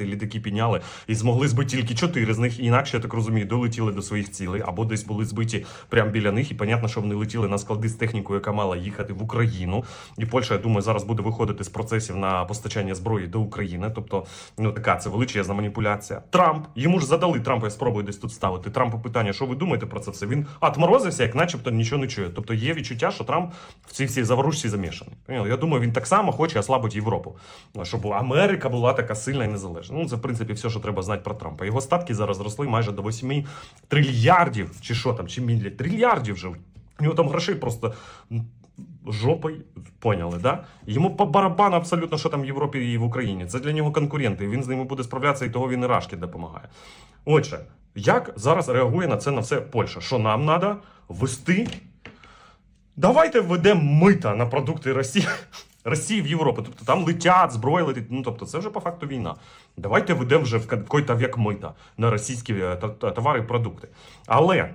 літаки підняли і змогли збити тільки 4 з них. Інакше я так розумію, долетіли до своїх цілей або десь були збиті прямо біля них. І понятно, що вони летіли на склади з технікою, яка мала їхати в Україну. І Польща, я думаю, зараз буде виходити з процесів на постачання зброї до України. Тобто, ну така це величезна маніпуляція. Трамп йому ж задали Трампу. Я спробую десь тут ставити. Трампу питання, що ви думаєте про це все? Він отморозився, як начебто нічого не чує. Тобто є відчуття, що Трамп в цій всій заворушці замішаний. Я думаю, він так само хоче ослабити Європу, щоб Америка була така сильна і незалежна. Ну це в принципі все, що треба знати про Трампа. Його статки зараз зросли майже до 8 трильярдів, чи що там, чи мілі трильярдів вже. У нього там грошей просто жопою, поняли, да? Йому по барабану абсолютно, що там в Європі і в Україні. Це для нього конкуренти. Він з ними буде справлятися, і того він і Рашки допомагає. Отже, як зараз реагує на це на все Польща? Що нам треба ввести? Давайте введемо мита на продукти Росії. Росії в Європу. Тобто там летять, зброя летить. Ну тобто це вже по факту війна. Давайте ведемо вже в какой-то век мита на російські е, товари і продукти. Але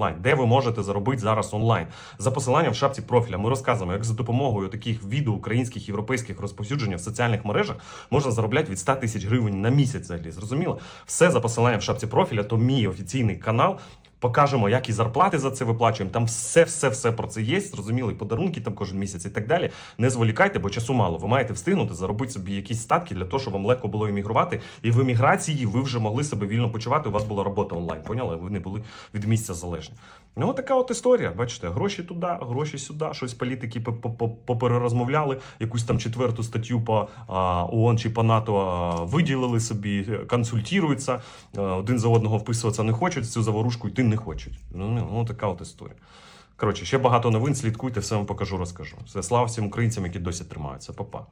онлайн, де ви можете заробити зараз онлайн. За посиланням в шапці профіля ми розказуємо, як за допомогою таких відео українських європейських розповсюджень в соціальних мережах можна заробляти від 100 тисяч гривень на місяць. Взагалі зрозуміло? Все за посиланням в шапці профіля, то мій офіційний канал. Покажемо, як і зарплати за це виплачуємо. Там все, все, все про це є. Зрозуміло, і подарунки там кожен місяць і так далі. Не зволікайте, бо часу мало. Ви маєте встигнути заробити собі якісь статки для того, щоб вам легко було іммігрувати. І в еміграції ви вже могли себе вільно почувати. У вас була робота онлайн. Поняли? Ви не були від місця залежні. Ну, така от історія. Бачите, гроші туди, гроші сюди. Щось політики по- по- по- поперерозмовляли, якусь там четверту статтю по ООН чи по НАТО виділили собі, консультуються, один за одного вписуватися не хочуть, цю заворушку йти не хочуть. Ну, ну, така от історія. Коротше, ще багато новин. Слідкуйте, все вам покажу, розкажу. Все, слава всім українцям, які досі тримаються. Па-па.